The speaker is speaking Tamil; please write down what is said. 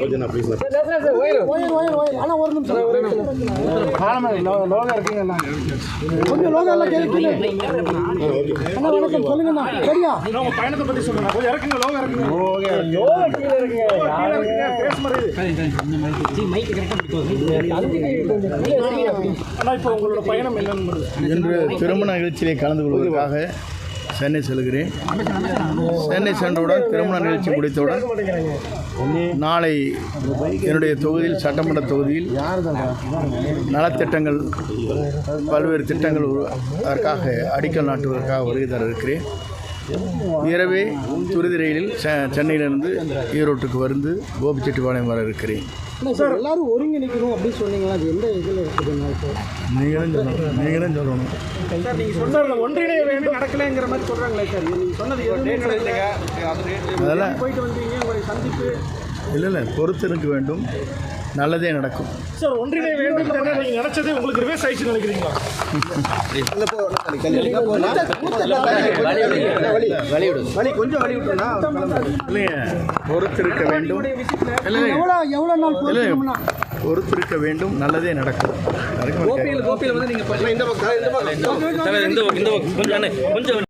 கொஞ்சம் நான் ப்ளீஸ் கொஞ்சம் லோகா எல்லாம் கேள்வி கீழே. அண்ணா வணக்கம். சொல்லுங்கண்ணா சரியா? உங்க பயணத்தை பத்தி சொல்லுங்க. கொஞ்சம் இறக்குங்க லோகம் இறக்குங்க. அண்ணா இப்போ உங்களோட பயணம் என்னன்னு இன்று திருமண நிகழ்ச்சியிலே கலந்து கொள்வதற்காக சென்னை செல்கிறேன். சென்னை சென்றவுடன் திருமண நிகழ்ச்சி முடித்தவுடன் நாளை என்னுடைய தொகுதியில் சட்டமன்ற தொகுதியில் நலத்திட்டங்கள் பல்வேறு திட்டங்கள் அதற்காக அடிக்கல் நாட்டுவதற்காக வருகை தர இருக்கிறேன் இரவே துரித ரயிலில் செ- சென்னையிலிருந்து ஈரோட்டுக்கு வந்து கோபிச்செட்டிப்பாளையம் வர இருக்கிறேன். சார் எல்லாரும் ஒருங்கிணைக்கணும் அப்படின்னு சொன்னீங்களா? அது எந்த இதில் இருக்குதுண்ணா இப்போ? நீங்களும் சொல்லணும். நீங்களும் சொல்லணும். சார் நீங்க சொன்னதுல ஒன்றிணைய வேண்டும் நடக்கலைங்கிற மாதிரி சொல்றாங்களே சார். நீங்க சொன்னது எதுவுமே நடக்கல. அதெல்லாம் போயிட்டு வந்தீங்க உங்களை சந்திப்பு. இல்லை இல்லை பொறுத்திருக்க வேண்டும். நல்லதே நடக்கும். சார் ஒன்றிணைய வேண்டும் தானே நீங்க நினைச்சது உங்களுக்கு ரிவேஸ் ஆயிடுச்சு நினைக்கிறீங்களா? இல்லைங்க பொறுத்திருக்க வேண்டும். எவ்வளோ எவ்வளோ நாள் இல்லை பொறுத்திருக்க வேண்டும் நல்லதே நடக்கும். நீங்கள் இந்த பக்கம் இந்த பக்கம். இந்த பக்கம் கொஞ்சம் கொஞ்சம்.